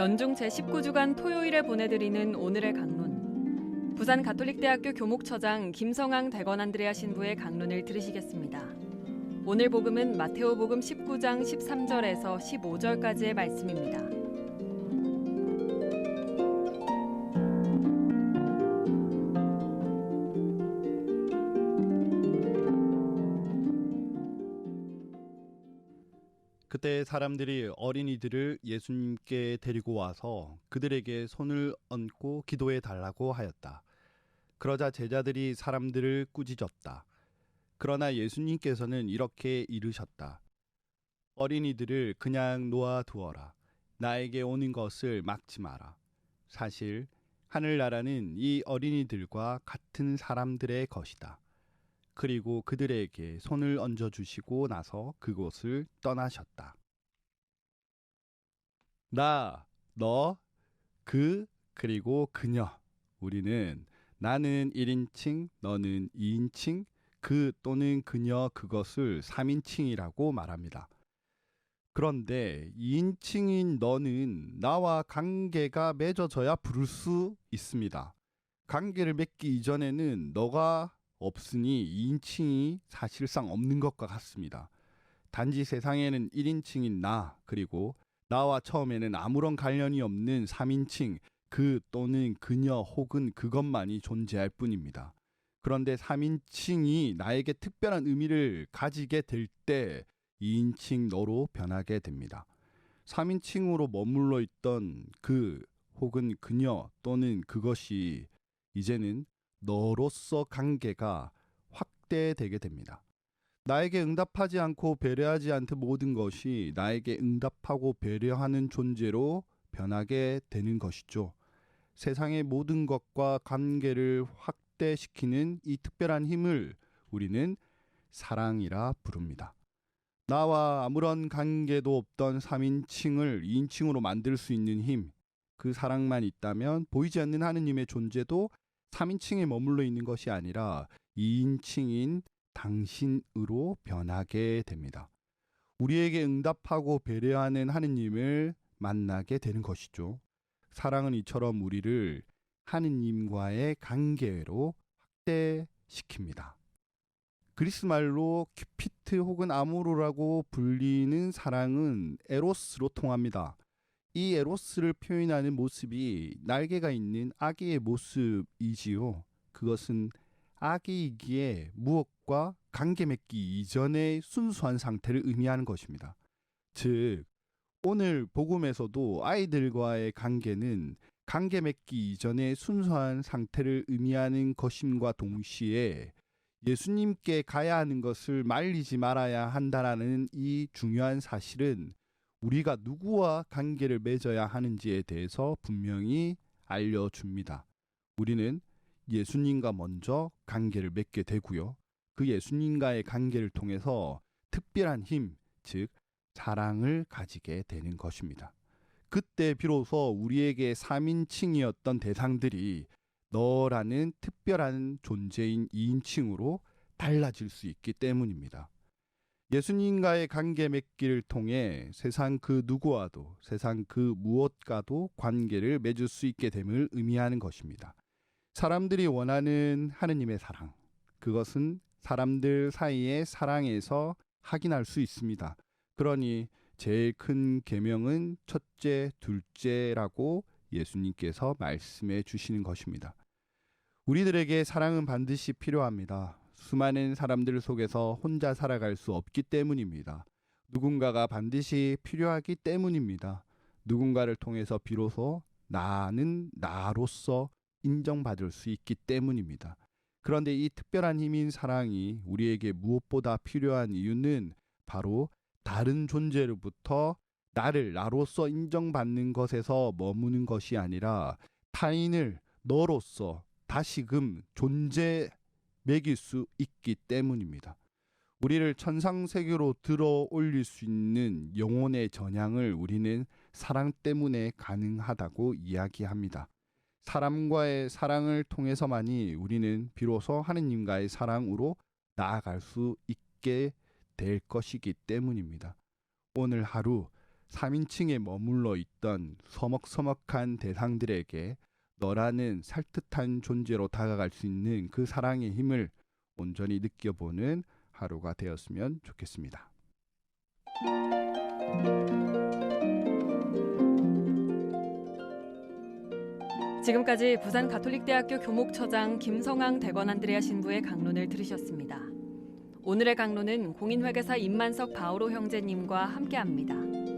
연중 제19주간 토요일에 보내드리는 오늘의 강론. 부산 가톨릭대학교 교목처장 김성황 대건 안드레아 신부의 강론을 들으시겠습니다. 오늘 복음은 마테오 복음 19장 13절에서 15절까지의 말씀입니다. 그때 사람들이 어린이들을 예수님께 데리고 와서 그들에게 손을 얹고 기도해 달라고 하였다. 그러자 제자들이 사람들을 꾸짖었다. 그러나 예수님께서는 이렇게 이르셨다. 어린이들을 그냥 놓아 두어라. 나에게 오는 것을 막지 마라. 사실 하늘나라는 이 어린이들과 같은 사람들의 것이다. 그리고 그들에게 손을 얹어 주시고 나서 그곳을 떠나셨다. 나, 너, 그, 그리고 그녀. 우리는 나는 1인칭, 너는 2인칭, 그 또는 그녀 그것을 3인칭이라고 말합니다. 그런데 2인칭인 너는 나와 관계가 맺어져야 부를 수 있습니다. 관계를 맺기 이전에는 너가 없으니 2인칭이 사실상 없는 것과 같습니다. 단지 세상에는 1인칭인 나 그리고 나와 처음에는 아무런 관련이 없는 3인칭 그 또는 그녀 혹은 그것만이 존재할 뿐입니다. 그런데 3인칭이 나에게 특별한 의미를 가지게 될 때 2인칭 너로 변하게 됩니다. 3인칭으로 머물러 있던 그 혹은 그녀 또는 그것이 이제는 너로서 관계가 확대되게 됩니다. 나에게 응답하지 않고 배려하지 않던 모든 것이 나에게 응답하고 배려하는 존재로 변하게 되는 것이죠. 세상의 모든 것과 관계를 확대시키는 이 특별한 힘을 우리는 사랑이라 부릅니다. 나와 아무런 관계도 없던 3인칭을 2인칭으로 만들 수 있는 힘, 그 사랑만 있다면 보이지 않는 하느님의 존재도 3인칭에 머물러 있는 것이 아니라 2인칭인 당신으로 변하게 됩니다. 우리에게 응답하고 배려하는 하느님을 만나게 되는 것이죠. 사랑은 이처럼 우리를 하느님과의 관계로 확대시킵니다. 그리스 말로 큐피트 혹은 아모로라고 불리는 사랑은 에로스로 통합니다. 이 에로스를 표현하는 모습이 날개가 있는 아기의 모습이지요. 그것은 아기이기에 무엇과 관계 맺기 이전의 순수한 상태를 의미하는 것입니다. 즉, 오늘 복음에서도 아이들과의 관계는 관계 맺기 이전의 순수한 상태를 의미하는 것임과 동시에 예수님께 가야 하는 것을 말리지 말아야 한다라는 이 중요한 사실은 우리가 누구와 관계를 맺어야 하는지에 대해서 분명히 알려줍니다. 우리는 예수님과 먼저 관계를 맺게 되고요. 그 예수님과의 관계를 통해서 특별한 힘, 즉 사랑을 가지게 되는 것입니다. 그때 비로소 우리에게 3인칭이었던 대상들이 너라는 특별한 존재인 2인칭으로 달라질 수 있기 때문입니다. 예수님과의 관계 맺기를 통해 세상 그 누구와도 세상 그 무엇과도 관계를 맺을 수 있게 됨을 의미하는 것입니다. 사람들이 원하는 하느님의 사랑, 그것은 사람들 사이의 사랑에서 확인할 수 있습니다. 그러니 제일 큰 계명은 첫째, 둘째라고 예수님께서 말씀해 주시는 것입니다. 우리들에게 사랑은 반드시 필요합니다. 수많은 사람들 속에서 혼자 살아갈 수 없기 때문입니다. 누군가가 반드시 필요하기 때문입니다. 누군가를 통해서 비로소 나는 나로서 인정받을 수 있기 때문입니다. 그런데 이 특별한 힘인 사랑이 우리에게 무엇보다 필요한 이유는 바로 다른 존재로부터 나를 나로서 인정받는 것에서 머무는 것이 아니라 타인을 너로서 다시금 존재 매길 수 있기 때문입니다. 우리를 천상 세계로 들어 올릴 수 있는 영혼의 전향을 우리는 사랑 때문에 가능하다고 이야기합니다. 사람과의 사랑을 통해서만이 우리는 비로소 하느님과의 사랑으로 나아갈 수 있게 될 것이기 때문입니다. 오늘 하루 3인칭에 머물러 있던 서먹서먹한 대상들에게 너라는 살듯한 존재로 다가갈 수 있는 그 사랑의 힘을 온전히 느껴보는 하루가 되었으면 좋겠습니다. 지금까지 부산 가톨릭대학교 교목처장 김성황 대건 안드레아 신부의 강론을 들으셨습니다. 오늘의 강론은 공인회계사 임만석 바오로 형제님과 함께합니다.